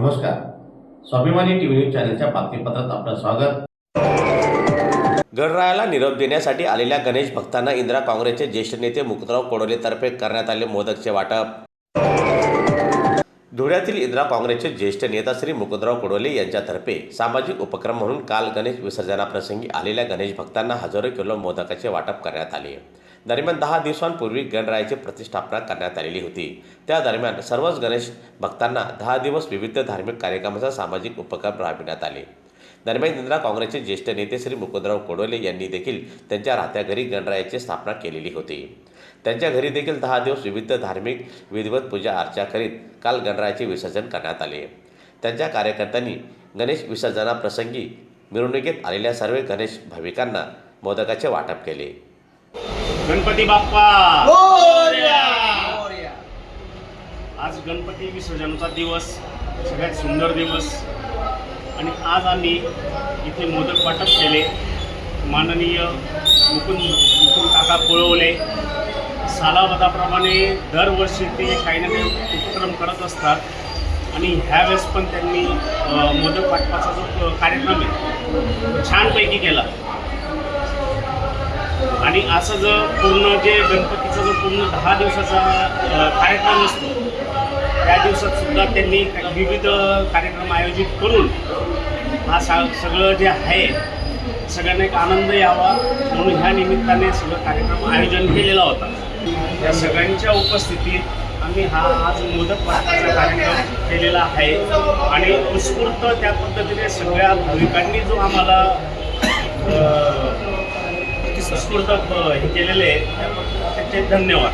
नमस्कार. स्वाभिमानी TV news चॅनलच्या बातमीपत्रात आपलं स्वागत. गणरायाला निरोप देण्यासाठी आलेल्या गणेश भक्तांना इंदिरा काँग्रेसचे ज्येष्ठ नेते मुकुंदराव कोडोलेतर्फे करण्यात आले मोदकचे वाटप. धुळ्यातील इंदिरा काँग्रेसचे ज्येष्ठ नेता श्री मुकुंदराव कोडोले यांच्यातर्फे सामाजिक उपक्रम म्हणून काल गणेश विसर्जनाप्रसंगी आलेल्या गणेश भक्तांना हजारो किलो मोदकाचे वाटप करण्यात आले. दरम्यान दहा दिवसांपूर्वी गणरायाची प्रतिष्ठापना करण्यात आलेली होती. त्या दरम्यान सर्वच गणेश भक्तांना दहा दिवस विविध धार्मिक कार्यक्रमाचा सामाजिक उपक्रम राबविण्यात आले. दरम्यान इंदिरा काँग्रेसचे ज्येष्ठ नेते श्री मुकुंदराव कोडोले यांनी देखील त्यांच्या राहत्या घरी गणरायाची स्थापना केलेली होती. त्यांच्या घरी देखील दहा दिवस विविध धार्मिक विधिवत पूजा अर्चा करीत काल गणरायाचे विसर्जन करण्यात आले. त्यांच्या कार्यकर्त्यांनी गणेश विसर्जनाप्रसंगी मिरवणुकीत आलेल्या सर्व गणेश भाविकांना मोदकाचे वाटप केले. गणपती बाप्पा. आज गणपती विसर्जनाचा दिवस सगळ्यात सुंदर दिवस. आणि आज आम्ही इथे मोदक वाटप केले. माननीय मुकुंद मुकुंद काका पळवले. सालावदाप्रमाणे दरवर्षी ते काही ना काही उपक्रम करत असतात. आणि ह्यावेळेस पण त्यांनी मोदक वाटपाचा जो कार्यक्रम आहे छानपैकी केला. आणि असं जर पूर्ण जे गणपतीचा जो पूर्ण दहा दिवसाचा कार्यक्रम असतो त्या दिवसात सुद्धा त्यांनी विविध कार्यक्रम आयोजित करून हा सा सगळं जे आहे सगळ्यांना एक आनंद यावा म्हणून ह्या निमित्ताने सगळं कार्यक्रम आयोजन केलेला होता. या सगळ्यांच्या उपस्थितीत आम्ही हा आज मोदक वाटपाचा कार्यक्रम केलेला आहे आणि उत्स्फूर्त त्या पद्धतीने सगळ्या भाविकांनी जो आम्हाला उत्स्फूर्त हे केलेले आहे. त्याचे धन्यवाद.